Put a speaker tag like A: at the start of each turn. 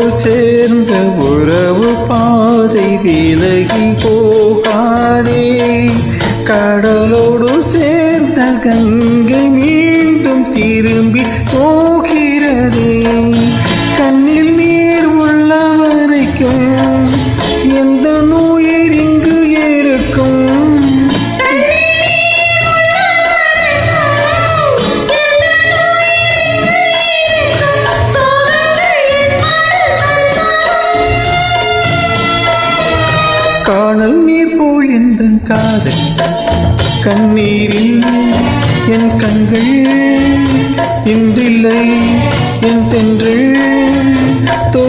A: கடலோடு சேர்ந்த உறவு பாதை விலகி போகாதே. கடலோடு சேர்ந்த கங்கை மீண்டும் திரும்பி போகிறதே. கண்ணில் நீர் உள்ள வரைக்கும் காணல் நீர் போல் எந்த காதல். கண்ணீரில் என் கண்கள் இன்றில்லை என் தென்றல்